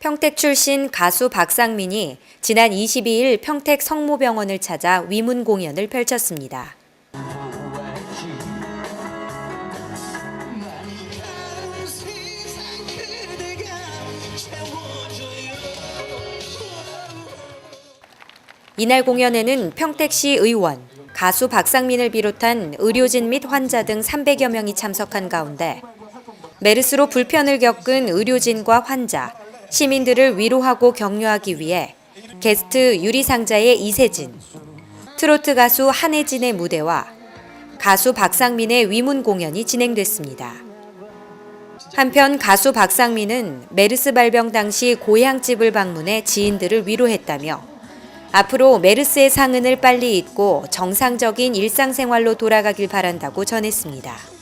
평택 출신 가수 박상민이 지난 22일 평택 성모병원을 찾아 위문 공연을 펼쳤습니다. 이날 공연에는 평택시 의원, 가수 박상민을 비롯한 의료진 및 환자 등 300여 명이 참석한 가운데 메르스로 불편을 겪은 의료진과 환자, 시민들을 위로하고 격려하기 위해 게스트 유리상자의 이세진, 트로트 가수 한혜진의 무대와 가수 박상민의 위문 공연이 진행됐습니다. 한편 가수 박상민은 메르스 발병 당시 고향집을 방문해 지인들을 위로했다며 앞으로 메르스의 상흔을 빨리 잊고 정상적인 일상생활로 돌아가길 바란다고 전했습니다.